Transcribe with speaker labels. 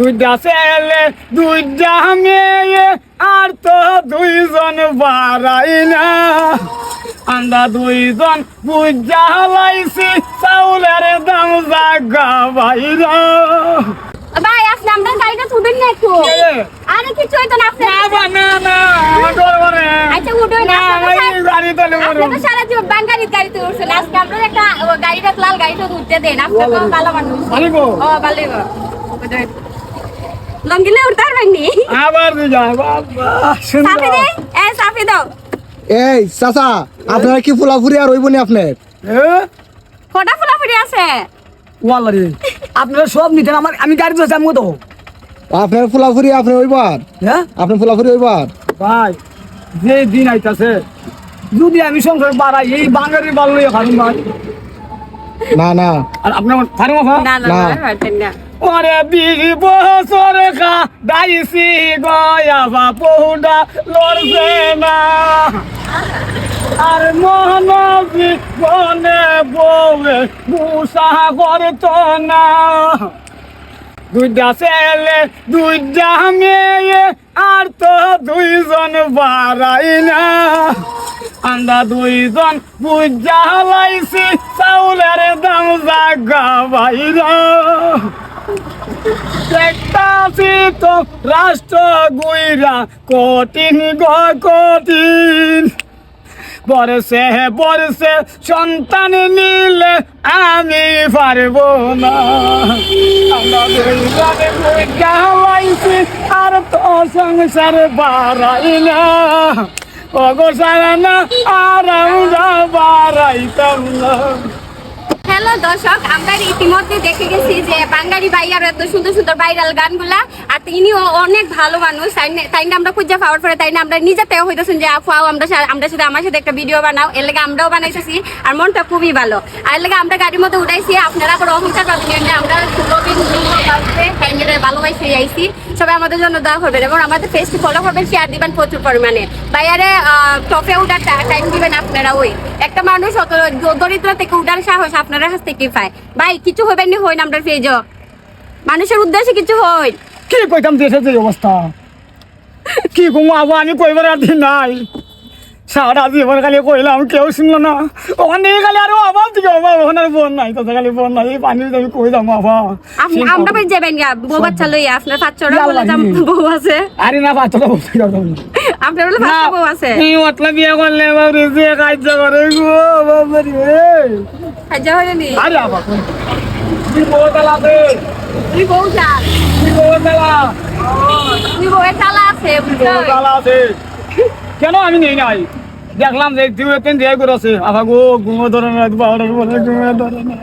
Speaker 1: দুইটা ছেলে দুইটা মেয়ে আর তো দুইজন বাড়াই না। আমরা দুইজন বুঝা লাইছি চাউলের দাম জাগা বাইরা।
Speaker 2: ভাই আপনি আমরা গাড়িটা তুলবেন না একটু। আরে কিছু হইতো না আপনি
Speaker 1: না না না
Speaker 2: আচ্ছা উঠোই না আপনার তো
Speaker 1: গাড়ি
Speaker 2: আপনি সারা জীবন বাঙালির গাড়িতে উঠছেন। আজকে আমরা একটা গাড়িটা লাল গাড়িটা উঠতে দেন। আপনি ভালো মানুষ।
Speaker 1: ভালো
Speaker 2: ও ভালো লঙ্গিলে উঠতে পারবেন নি
Speaker 1: আবার যা বাবা
Speaker 2: সাফি দে এ সাফি দাও।
Speaker 3: এই চাচা আপনারা কি ফুলাফুরি আর হইব নি আপনার?
Speaker 2: কটা ফুলাফুরি আছে?
Speaker 1: ওয়াল্লা রে আপনারা সব নিতেন আমার আমি গাড়ি তো আমি তো
Speaker 3: আপনার ফুলাফুরি আপনি হইবার?
Speaker 1: হ্যাঁ?
Speaker 3: আপনার ফুলাফুরি হইবার?
Speaker 1: ভাই যে দিন আইতাছে যদি আমি সংসার বাড়াই এই বাঙালির ভালো খারুন ভাই।
Speaker 3: না না।
Speaker 1: আর আপনার ফারুম
Speaker 2: না না
Speaker 3: না।
Speaker 1: ওরে বছর খা দাইছি গয়া বা পৌডা লড়ছে না। আর মহানবী বনে বউে মুসা করত না। দুইটা ছেলে, দুইটা মেয়ে, আর তো দুইজন বাড়াই না। আমরা দুইজন বুঝা লাইছি, চাউলের দাম জাগা বাইরা। দেখতাছি তো রাষ্ট্র গুইরা কঠিন গ কঠিন। বরসে বরসে সন্তান নিলে আমি পারব না। দুইজনে আর তো সংসার বাড়াই না। অগো সারা না আর বাড়াইতাম না।
Speaker 2: হ্যালো দর্শক, আমরা ইতিমধ্যে দেখে গেছি যে বাঙালি ভাইয়ার এত সুন্দর সুন্দর ভাইরাল গানগুলা, আর তিনিও অনেক ভালো মানুষ, তাই- না আমরা খুঁজে পাওয়ার পরে, তাই না আমরা নিজেতেও হইতেছেন যে আফুয়াও আমরা আমরা সাথে আমার সাথে একটা ভিডিও বানাও। এর লাগে আমরাও বানাইতেছি, আর মনটা খুবই ভালো। আর এর লাগে আমরা গাড়ির মধ্যে উঠাইছি, আপনারা কোনো অহংকার পাবেন, আমরা ফ্যামিলির ভালোবাসে আইছি সবাই আমাদের জন্য দোয়া করবেন এবং আমাদের ফেসটি ফলো করবেন শেয়ার দিবেন প্রচুর পরিমাণে। বাইরে টপে উঠার টাইম দিবেন আপনারা, ওই। একটা মানুষ অত দরিদ্র থেকে উঠার সাহস আপনারা কাছ থেকে পায়। ভাই, কিছু হবেন নি? হইন আমরা পেজ মানুষের উদ্দেশ্যে কিছু হই।
Speaker 1: কি কইতাম দেশের যে অবস্থা? কি কমু আবু আমি কইবার আর দিন নাই। সারা জীবন খালি কইলাম কেউ শুনলো না। অনেক খালি আরও অভাব থেকে অভাব ওখানে বোন নাই তো খালি বোন নাই এই পানি আমি কই যাম বাবা
Speaker 2: আমরা পেজ যাবেন গা বউ বাচ্চা লইয়া আপনার
Speaker 1: ইয়াল্লা
Speaker 2: বলে যাম? বউ আছে।
Speaker 1: আরে না বলতে যাও
Speaker 2: আপনার বলে বাচ্চা বউ আছে।
Speaker 1: এই মতলব বিয়ে করলে বাবরে যে কাজ করে গো বাবরে।
Speaker 2: সাজা হয়ে নি?
Speaker 1: আরে কি বলতালা আছে
Speaker 2: তুই বউ চাল।
Speaker 1: কি বলতালা
Speaker 2: তুই চালা আছে
Speaker 1: বলতালা আছে। কেন আমি নেই নাই? দেখলাম যে তুই তিন করেছে। গো ঘুমো ধরে না ঘুমো ধরে না